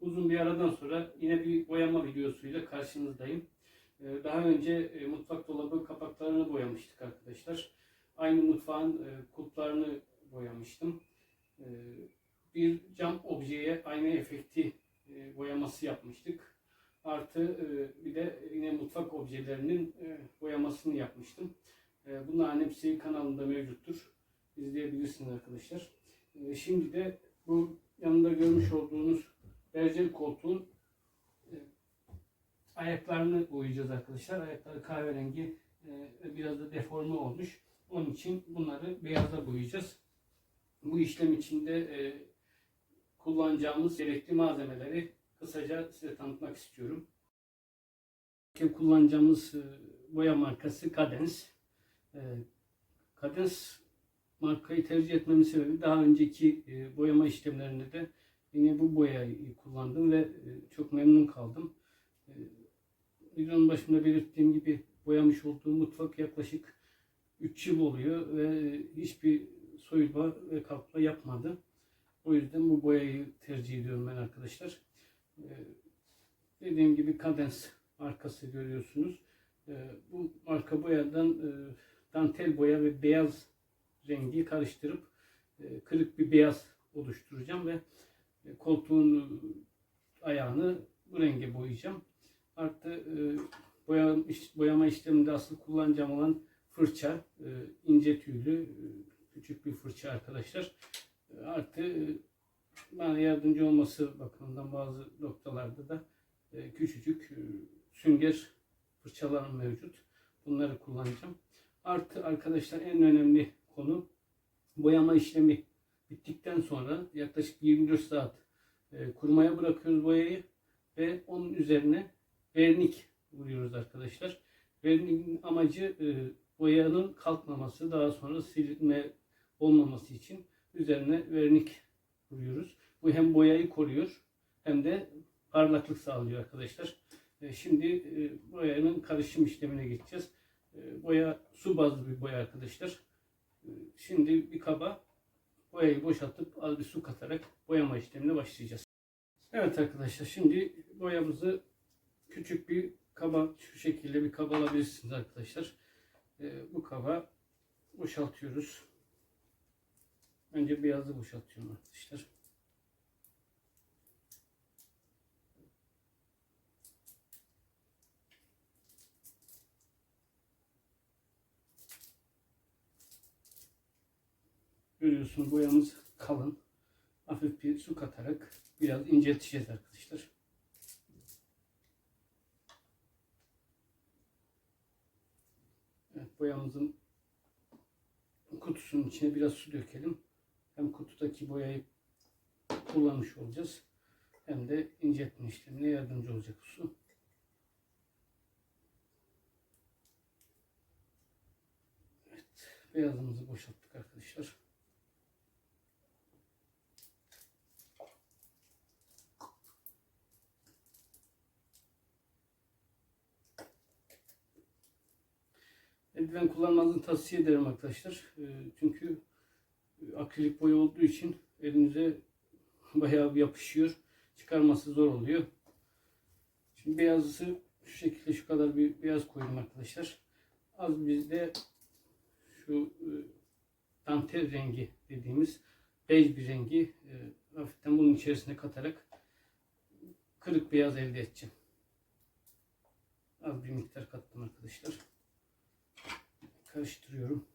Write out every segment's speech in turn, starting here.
Uzun bir aradan sonra yine bir boyama videosuyla karşınızdayım. Ee, Daha önce e, mutfak dolabı kapaklarını boyamıştık arkadaşlar. Aynı mutfağın e, kulplarını boyamıştım. Ee, Bir cam objeye ayna efekti e, boyaması yapmıştık. Artı bir de yine mutfak objelerinin boyamasını yapmıştım. Bunların hepsi kanalımda mevcuttur. İzleyebilirsiniz arkadaşlar. Şimdi de bu yanında görmüş olduğunuz berjer koltuğun e, ayaklarını boyayacağız arkadaşlar. Ayakları kahverengi e, biraz da deforme olmuş. Onun için bunları beyaza boyayacağız. Bu işlem içinde e, kullanacağımız gerekli malzemeleri kısaca size tanıtmak istiyorum. Kullanacağımız boya markası Cadence. E, Cadence markayı tercih etmemin sebebi daha önceki boyama işlemlerinde de yine bu boyayı kullandım ve e, çok memnun kaldım. E, videonun başında belirttiğim gibi boyamış olduğum mutfak yaklaşık 3 yıl oluyor ve hiçbir soyulma ve kalkma yapmadı. O yüzden bu boyayı tercih ediyorum ben arkadaşlar. E, dediğim gibi Cadence markası görüyorsunuz. E, bu marka boyadan e, dantel boya ve beyaz rengi karıştırıp e, kırık bir beyaz oluşturacağım ve e, koltuğun ayağını bu renge boyayacağım. Artı e, boya, boyama işleminde asıl kullanacağım olan fırça, e, ince tüylü e, küçük bir fırça arkadaşlar. E, Artı e, bana yardımcı olması bakımından bazı noktalarda da e, küçücük e, sünger fırçalarım mevcut. Bunları kullanacağım. Artı arkadaşlar en önemli konu boyama işlemi bittikten sonra yaklaşık 24 saat e, kurumaya bırakıyoruz boyayı ve onun üzerine vernik vuruyoruz arkadaşlar. Verniğin amacı e, boyanın kalkmaması, daha sonra silinme olmaması için üzerine vernik vuruyoruz. Bu hem boyayı koruyor hem de parlaklık sağlıyor arkadaşlar. E, Şimdi e, boyanın karışım işlemine geçeceğiz. Boya su bazlı bir boya arkadaşlar. Şimdi bir kaba boyayı boşaltıp az bir su katarak boyama işlemine başlayacağız. Evet arkadaşlar şimdi boyamızı küçük bir kaba şu şekilde bir kaba alabilirsiniz arkadaşlar. E, bu kaba boşaltıyoruz. Önce beyazı boşaltıyorum arkadaşlar. Görüyorsunuz boyamız kalın. Hafif bir su katarak biraz incelteceğiz arkadaşlar. Evet, boyamızın kutusunun içine biraz su dökelim. Hem kutudaki boyayı kullanmış olacağız. Hem de inceltme işlemine yardımcı olacak su. Evet, beyazımızı boşalttık arkadaşlar. Eldiven kullanmanızı tavsiye ederim arkadaşlar. Ee, Çünkü e, akrilik boya olduğu için elinize bayağı yapışıyor. Çıkarması zor oluyor. Şimdi beyazı şu şekilde şu kadar bir beyaz koydum arkadaşlar. Az bir de şu e, dantel rengi dediğimiz bej bir rengi e, hafiften bunun içerisine katarak kırık beyaz elde edeceğim. Az bir miktar kattım arkadaşlar karıştırıyorum.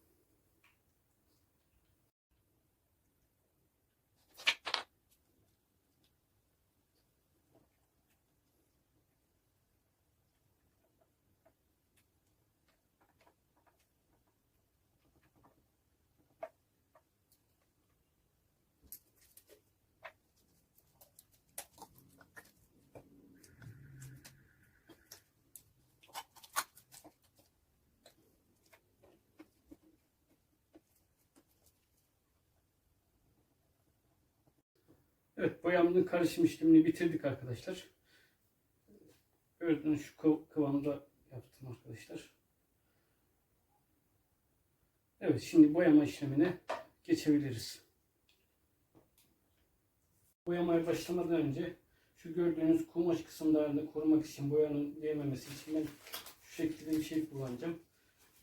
Evet boyamızın karışım işlemini bitirdik arkadaşlar. Gördüğünüz şu kıv- kıvamda yaptım arkadaşlar. Evet şimdi boyama işlemine geçebiliriz. Boyamaya başlamadan önce Şu gördüğünüz kumaş kısımlarını korumak için boyanın değmemesi için ben şu şekilde bir şey kullanacağım.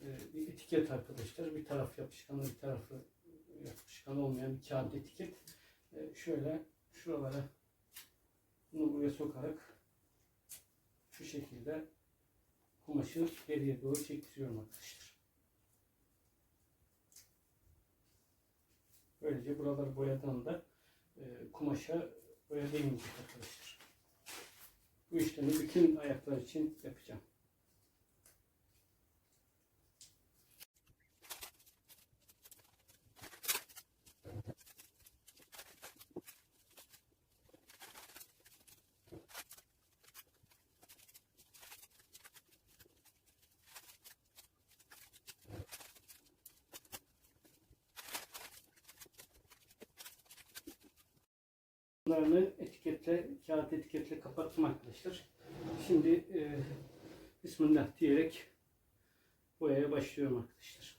Ee, bir etiket arkadaşlar. Bir taraf yapışkanlı bir tarafı yapışkan olmayan bir kağıt etiket. Ee, şöyle şuralara bunu buraya sokarak şu şekilde kumaşı geriye doğru çektiriyorum arkadaşlar. Böylece buralar boyadan da e, kumaşa boya değmeyecek arkadaşlar. Bu işlemi bütün ayaklar için yapacağım. Bunlarını etiketle, kağıt etiketle kapattım arkadaşlar. Şimdi e, Bismillah diyerek boyaya başlıyorum arkadaşlar.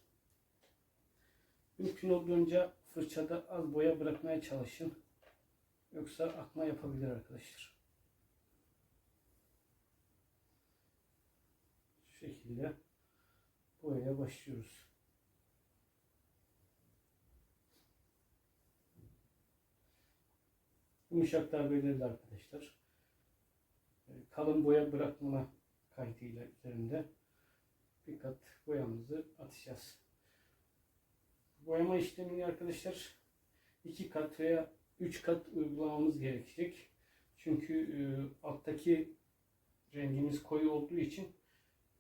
Mümkün olduğunca fırçada az boya bırakmaya çalışın. Yoksa akma yapabilir arkadaşlar. Şu şekilde boyaya başlıyoruz. Yumuşaklar belirli arkadaşlar. E, Kalın boya bırakmama kaydıyla üzerinde bir kat boyamızı atacağız. Boyama işlemini arkadaşlar iki kat veya üç kat uygulamamız gerekecek. Çünkü e, alttaki rengimiz koyu olduğu için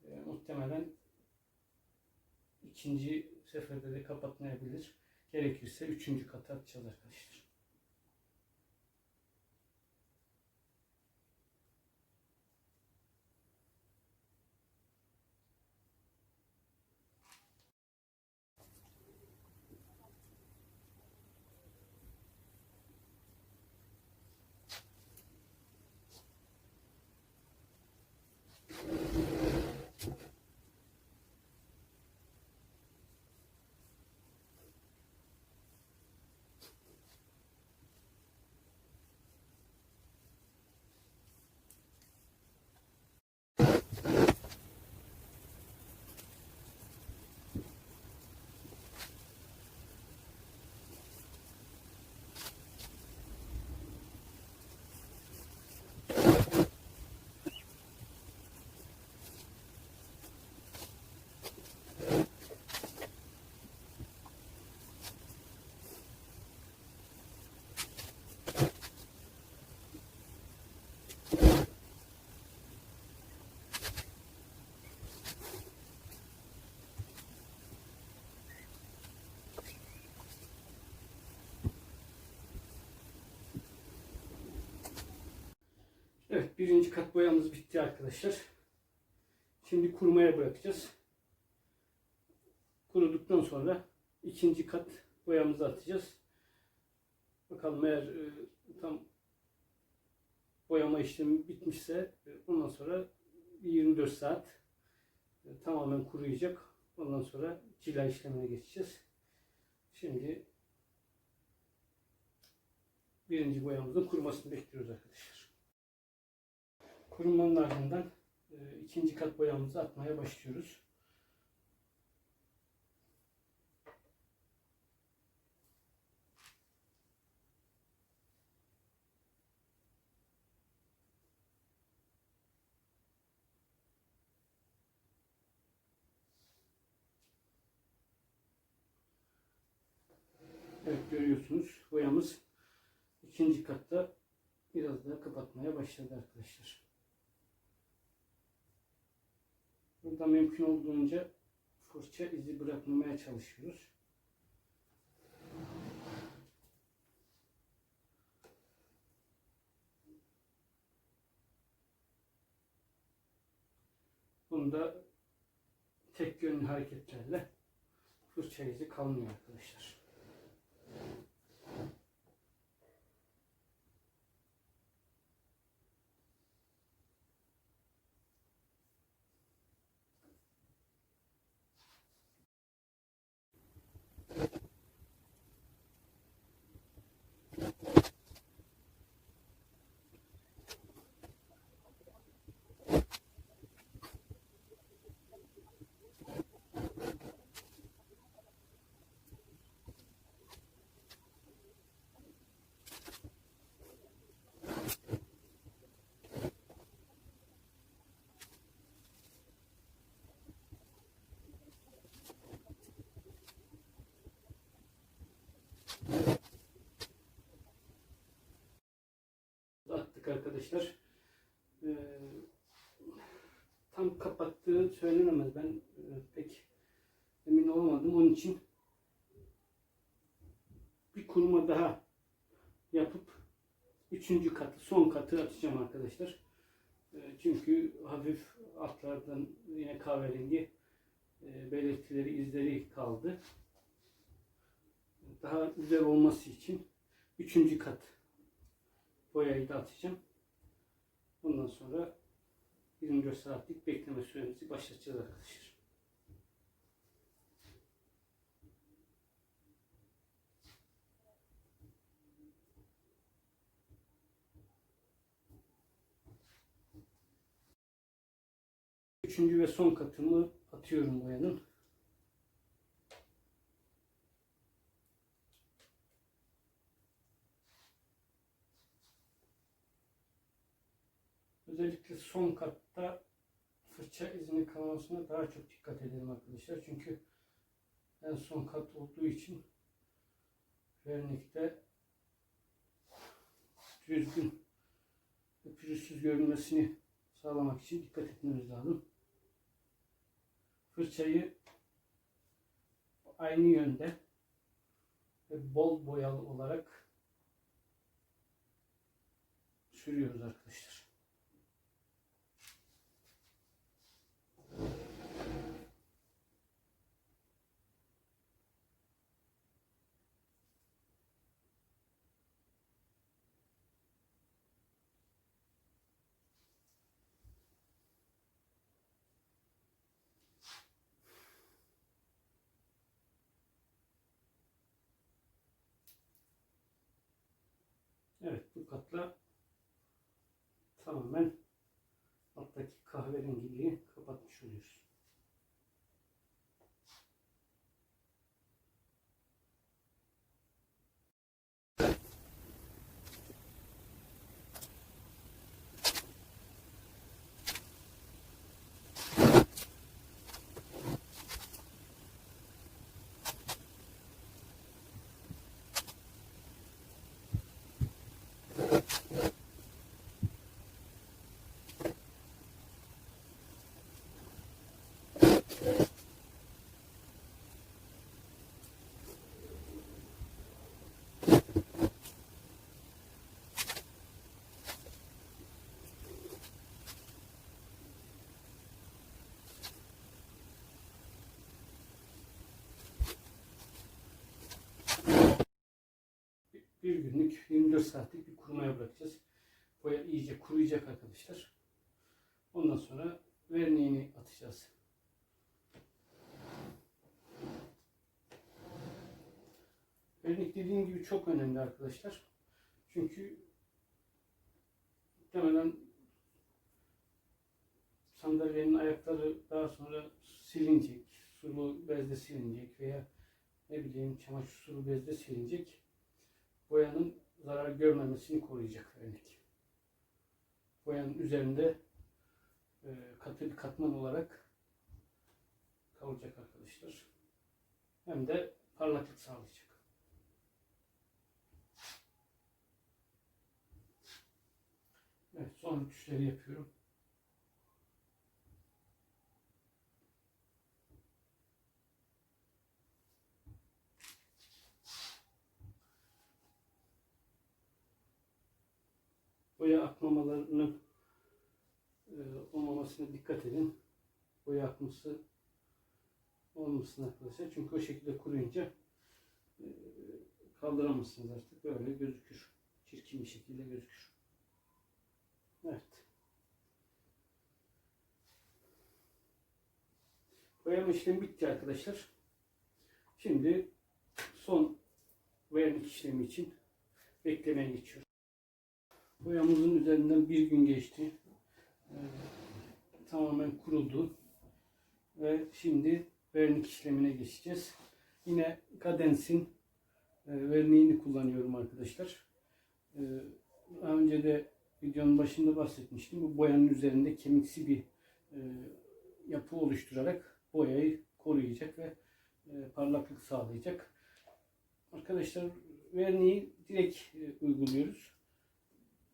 e, muhtemelen ikinci seferde de kapatmayabilir. Gerekirse üçüncü katı atacağız arkadaşlar. Evet birinci kat boyamız bitti arkadaşlar. Şimdi kurumaya bırakacağız. Kuruduktan sonra ikinci kat boyamızı atacağız. Bakalım eğer e, tam boyama işlemi bitmişse e, ondan sonra bir 24 saat e, tamamen kuruyacak. Ondan sonra cila işlemine geçeceğiz. Şimdi birinci boyamızın kurumasını bekliyoruz arkadaşlar. Kurumanın ardından e, ikinci kat boyamızı atmaya başlıyoruz. Evet görüyorsunuz boyamız ikinci katta biraz daha kapatmaya başladı arkadaşlar. Burada mümkün olduğunca fırça izi bırakmamaya çalışıyoruz. Bunda tek yönlü hareketlerle fırça izi kalmıyor arkadaşlar. Arkadaşlar. Ee, tam kapattığı söylenemez. Ben e, pek emin olmadım. Onun için bir kuruma daha yapıp üçüncü katı, son katı atacağım arkadaşlar. E, Çünkü hafif altlardan yine kahverengi e, belirtileri, izleri kaldı. Daha güzel olması için üçüncü kat boyayı da atacağım. Ondan sonra 24 saatlik bekleme süremizi başlatacağız arkadaşlar. Üçüncü ve son katımı atıyorum boyanın. Son katta fırça izinin kalmasına daha çok dikkat edelim arkadaşlar. Çünkü en son kat olduğu için vernikte düzgün ve pürüzsüz görünmesini sağlamak için dikkat etmemiz lazım. Fırçayı aynı yönde ve bol boyalı olarak sürüyoruz arkadaşlar. Evet bu katla tamamen alttaki kahverengiliği kapatmış oluyoruz. Bir günlük 24 saatlik bir kurumaya bırakacağız. Boya iyice kuruyacak arkadaşlar. Ondan sonra verniğini atacağız. Vernik dediğim gibi çok önemli arkadaşlar. Çünkü muhtemelen sandalyenin ayakları daha sonra silinecek. Sulu bezle silinecek veya ne bileyim çamaşır sulu bezle silinecek boyanın zarar görmemesini koruyacak vernik. Boyanın üzerinde e, katı bir katman olarak kalacak arkadaşlar. Hem de parlaklık sağlayacak. Evet, son rütüşleri yapıyorum. Boya akmamalarının e, olmamasına dikkat edin. Boya akması olmasın arkadaşlar. Çünkü o şekilde kuruyunca e, kaldıramazsınız artık. Böyle gözükür. Çirkin bir şekilde gözükür. Evet. Boyama işlemi bitti arkadaşlar. Şimdi son vernik işlemi için beklemeye geçiyoruz. Boyamızın üzerinden bir gün geçti. Ee, tamamen kurudu. Ve şimdi vernik işlemine geçeceğiz. Yine Cadenz'in e, verniğini kullanıyorum arkadaşlar. Ee, daha önce de videonun başında bahsetmiştim. Bu boyanın üzerinde kemiksi bir e, yapı oluşturarak boyayı koruyacak ve e, parlaklık sağlayacak. Arkadaşlar verniği direkt e, uyguluyoruz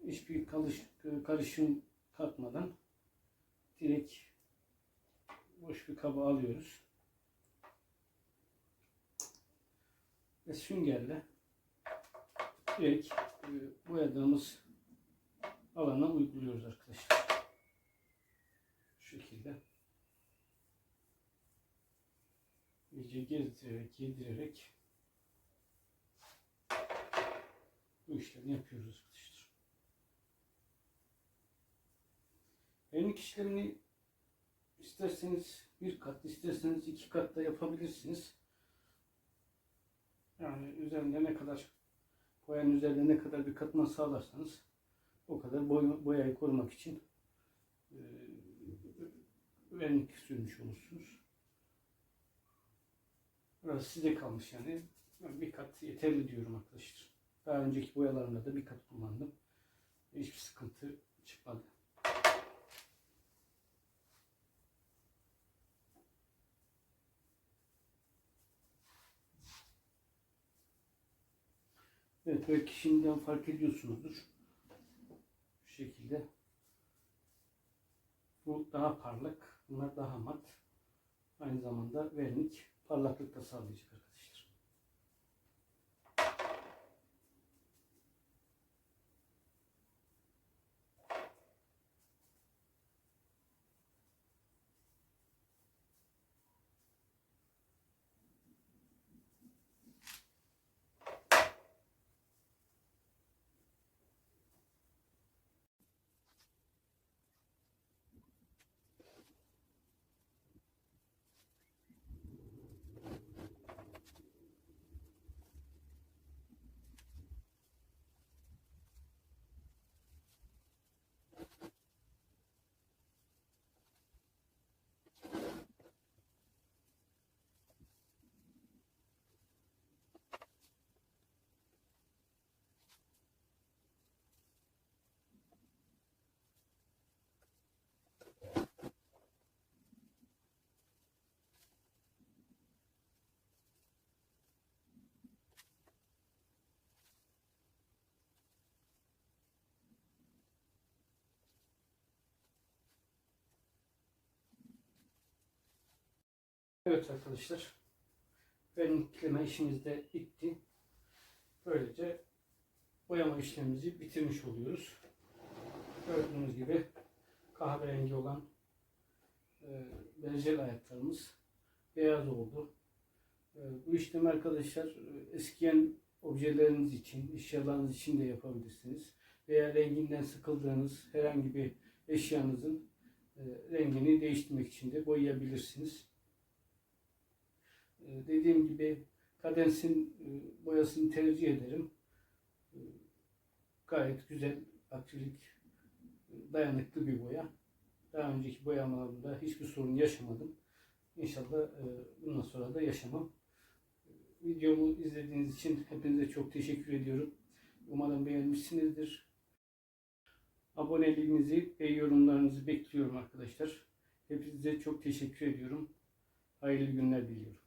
hiçbir kalış, karışım katmadan direkt boş bir kaba alıyoruz. Ve süngerle direkt e, boyadığımız alana uyguluyoruz arkadaşlar. Şu şekilde. iyice gezdirerek, yedirerek bu işlemi yapıyoruz arkadaşlar. Vernik işlemini isterseniz bir kat, isterseniz iki kat da yapabilirsiniz. Yani üzerinde ne kadar boyanın üzerinde ne kadar bir katman sağlarsanız o kadar boy, boyayı korumak için e, vernik sürmüş olursunuz. Burası size kalmış yani. Ben bir kat yeterli diyorum arkadaşlar. Daha önceki boyalarımda da bir kat kullandım. Belki şimdiden fark ediyorsunuzdur. Bu şekilde. Bu daha parlak. Bunlar daha mat. Aynı zamanda vernik parlaklık da sağlayacak arkadaşlar. Evet arkadaşlar. Vernikleme işimiz de bitti. Böylece boyama işlemimizi bitirmiş oluyoruz. Gördüğünüz gibi kahverengi olan e, benzel ayaklarımız beyaz oldu. E, bu işlemi arkadaşlar e, eskiyen objeleriniz için, eşyalarınız için de yapabilirsiniz. Veya renginden sıkıldığınız herhangi bir eşyanızın e, rengini değiştirmek için de boyayabilirsiniz. E, dediğim gibi kadensin e, boyasını tercih ederim. E, gayet güzel, akrilik e, dayanıklı bir boya. Daha önceki boyamalarımda hiçbir sorun yaşamadım. İnşallah e, bundan sonra da yaşamam. E, Videomu izlediğiniz için hepinize çok teşekkür ediyorum. Umarım beğenmişsinizdir. Aboneliğinizi ve yorumlarınızı bekliyorum arkadaşlar. Hepinize çok teşekkür ediyorum. Hayırlı günler diliyorum.